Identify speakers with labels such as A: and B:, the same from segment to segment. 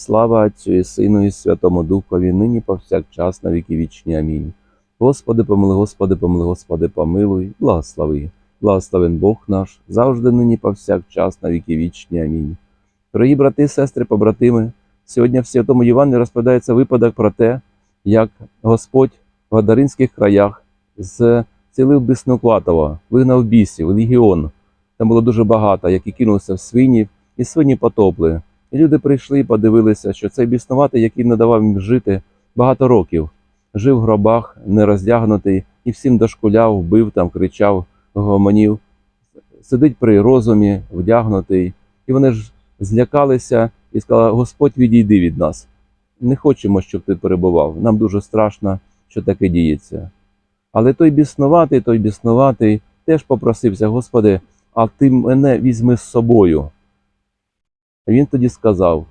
A: Слава Отцю і Сину і Святому Духові, нині повсякчас на віки вічні. Амінь. Господи, помилуй, Господи, помилуй, Господи, помилуй, благослови. Благословен Бог наш, завжди нині повсякчас на віки вічні. Амінь. Дорогі брати, сестри, побратими, сьогодні в Святому Євангелії розповідається випадок про те, як Господь в Гадаринських краях зцілив Біснукватова, вигнав бісів, легіон. Там було дуже багато, які кинулися в свині, і свині потопли. І люди прийшли і подивилися, що цей біснуватий, який не давав їм жити багато років, жив в гробах, не роздягнутий, і всім дошкуляв, вбив там, кричав, гомонів, сидить при розумі, вдягнутий. І вони ж злякалися і сказали: Господь, відійди від нас. Не хочемо, щоб ти перебував. Нам дуже страшно, що таке діється. Але той біснуватий, той біснуватий теж попросився, Господи, а ти мене візьми з собою. Він тоді сказав: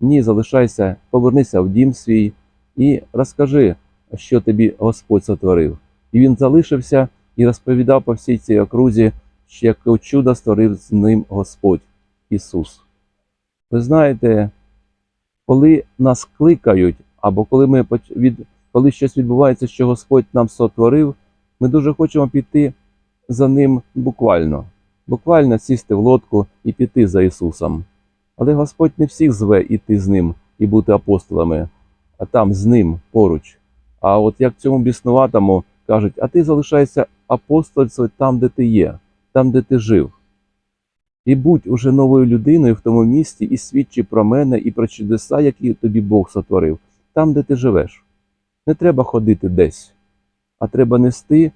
A: Ні, залишайся, повернися в дім свій і розкажи, що тобі Господь сотворив. І він залишився і розповідав по всій цій окрузі, що яке чудо створив з ним Господь Ісус. Ви знаєте, коли нас кликають, або коли ми від, коли щось відбувається, що Господь нам сотворив, ми дуже хочемо піти за ним буквально, буквально сісти в лодку і піти за Ісусом. Але Господь не всіх зве іти з ним і бути апостолами, а там з ним поруч. А от як цьому біснуватому кажуть, а ти залишайся апостольством там, де ти є, там, де ти жив. І будь уже новою людиною в тому місті, і свідчи про мене і про чудеса, які тобі Бог сотворив, там, де ти живеш. Не треба ходити десь, а треба нести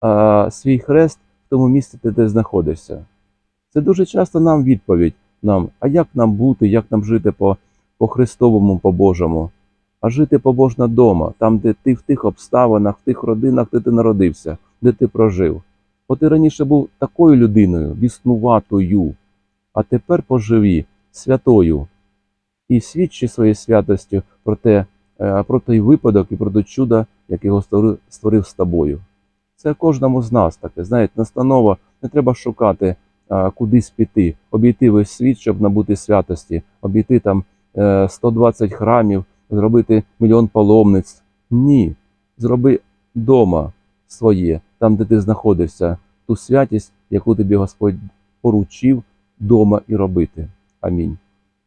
A: а, свій хрест в тому місці, де ти знаходишся. Це дуже часто нам відповідь нам, а як нам бути, як нам жити по, по Христовому, по Божому, а жити побожно дома, там, де ти в тих обставинах, в тих родинах, де ти народився, де ти прожив. Бо ти раніше був такою людиною, біснуватою, а тепер поживі святою. І свідчи своєю святостю про, те, е, про той випадок і про те чудо, яке його створив, з тобою. Це кожному з нас таке, знаєте, настанова, не треба шукати кудись піти, обійти весь світ, щоб набути святості, обійти там е, 120 храмів, зробити мільйон паломниць. Ні. Зроби дома своє, там, де ти знаходишся, ту святість, яку тобі Господь поручив дома і робити. Амінь.